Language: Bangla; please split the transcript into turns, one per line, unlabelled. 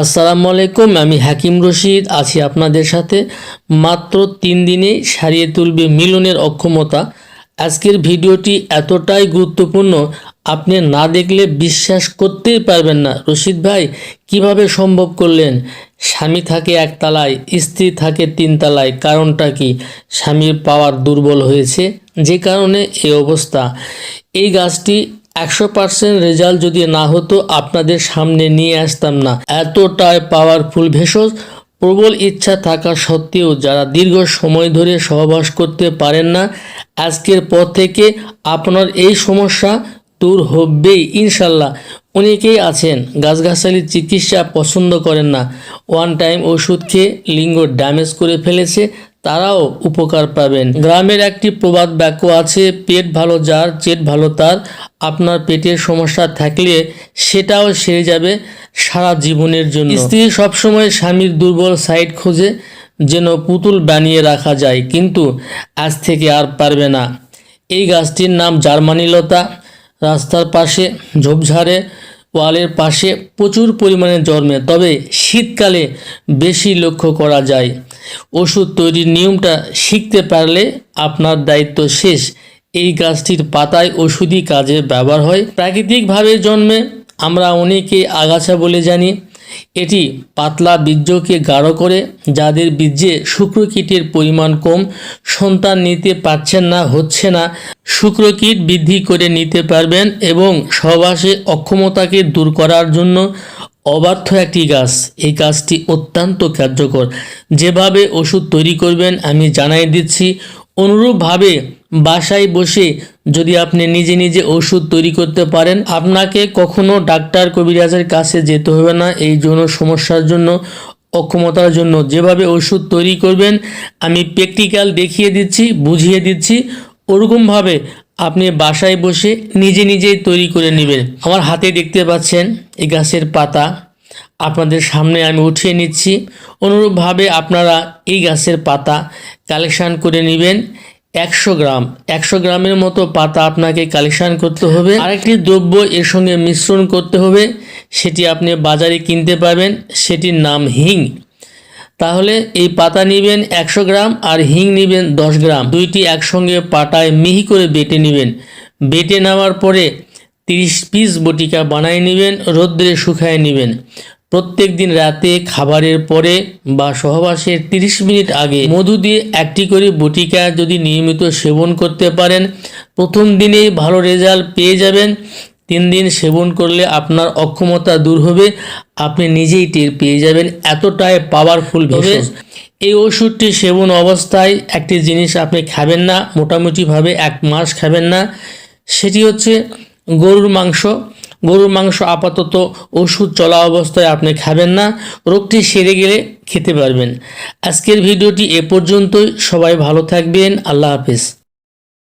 আসসালামু আলাইকুম আমি হাকিম রশিদ, আছি আপনাদের সাথে। মাত্র তিন দিনে সারিয়ে তুলবে মিলনের অক্ষমতা। আজকের ভিডিওটি এতটাই গুরুত্বপূর্ণ, আপনি না দেখলে বিশ্বাস করতেই পারবেন না। রশিদ ভাই, কীভাবে সম্ভব করলেন? স্বামী থাকে একতলায় স্ত্রী থাকে তিন তিনতলায় কারণটা কি? স্বামীর পাওয়ার দুর্বল হয়েছে, যে কারণে এই অবস্থা। এই গাছটি একশো পার্সেন্ট রেজাল্ট যদি না হতো আপনাদের সামনে নিয়ে আসতাম না। এতটাই পাওয়ারফুল ভেষজ। প্রবল ইচ্ছা থাকা সত্ত্বেও যারা দীর্ঘ সময় ধরে সহবাস করতে পারেন না, আজকের পর থেকে আপনার এই সমস্যা দূর হবেই, ইনশাল্লাহ। অনেকেই আছেন গাছগাছালির চিকিৎসা পছন্দ করেন না। ওয়ান টাইম ওষুধ খেয়ে লিঙ্গ ড্যামেজ করে ফেলেছে তারাও উপকার পাবেন। গ্রামের একটি প্রবাদ বাক্য আছে, পেট ভালো যার, চেট ভালো তার। আপনার পেটের সমস্যা থাকলে সেটাও সেরে যাবে সারা জীবনের জন্য। স্ত্রী সবসময় স্বামীর দুর্বল সাইড খোঁজে, যেন পুতুল বানিয়ে রাখা যায়, কিন্তু আজ থেকে আর পারবে না। এই গাছটির নাম জার্মানি লতা রাস্তার পাশে ঝোপঝাড়ে ওয়ালের পাশে প্রচুর পরিমাণে জন্মে, তবে শীতকালে বেশি লক্ষ্য করা যায়। ওষুধ তৈরির নিয়মটা শিখতে পারলে আপনার দায়িত্ব শেষ। এই গাছটির পাতায় ওষুধি কাজে ব্যবহার হয়। প্রাকৃতিকভাবে জন্মে আমরা অনেকে আগাছা বলে জানি এটি পাতলা বীর্যকে গাঢ় করে, যাদের বীর্যে শুক্রকীটের পরিমাণ কম, সন্তান নিতে পারছেন না, হচ্ছে না। শুক্রকীট বৃদ্ধি করে নিতে পারবেন এবং সহবাসে অক্ষমতাকে দূর করার জন্য অবার্থ একটি গাছ। এই গাছটি অত্যন্ত কার্যকর। যেভাবে ওষুধ তৈরি করবেন, আমি জানাই দিচ্ছি। অনুরূপভাবে বাসায় বসে যদি আপনি নিজে নিজে ওষুধ তৈরি করতে পারেন, আপনাকে কখনো ডাক্তার কবিরাজের কাছে যেতে হবে না। এই জন্য সমস্যার জন্য, অক্ষমতার জন্য। যেভাবে ওষুধ তৈরি করবেন, আমি প্র্যাকটিক্যাল দেখিয়ে দিচ্ছি, বুঝিয়ে দিচ্ছি। ওরকমভাবে আপনি বাসায় বসে নিজে নিজেই তৈরি করে নেবেন। আমার হাতে দেখতে পাচ্ছেন এই গাছের পাতা। আপনাদের সামনে আমি উঠিয়ে নিচ্ছি। অনুরূপভাবে আপনারা এই গাছের পাতা কালেকশান করে নেবেন। একশো গ্রাম। একশো গ্রামের মতো পাতা আপনাকে কালেকশান করতে হবে। আরেকটি দ্রব্য এর সঙ্গে মিশ্রণ করতে হবে। সেটি আপনি বাজারে কিনতে পাবেন সেটির নাম হিং। তাহলে এই পাতা নেবেন একশো গ্রাম আর হিং নেবেন দশ গ্রাম। দুইটি একসঙ্গে পাটায় মিহি করে বেটে নেবেন। বেটে নেওয়ার পরে তিরিশ পিস বটিকা বানিয়ে নেবেন, রোদ্রে শুকায় নেবেন। প্রত্যেক দিন রাতে খাবারের পরে বা সহবাসের তিরিশ মিনিট আগে মধু দিয়ে একটি করে বটিকা যদি নিয়মিত সেবন করতে পারেন প্রথম দিনেই ভালো রেজাল্ট পেয়ে যাবেন। তিন দিন সেবন করলে আপনার অক্ষমতা দূর হবে আপনি নিজেই টের পেয়ে যাবেন এতটাই পাওয়ারফুল ভেষজ। এই ওষুধটি সেবন অবস্থায় একটি জিনিস আপনি খাবেন না মোটামুটিভাবে এক মাস খাবেন না সেটি হচ্ছে গরুর মাংস। গরুর মাংস আপাতত ওষুধ চলা অবস্থায় আপনি খাবেন না, রোগটি সেরে গেলে খেতে পারবেন। আজকের ভিডিওটি এ পর্যন্তই। সবাই ভালো থাকবেন। আল্লাহ হাফিজ।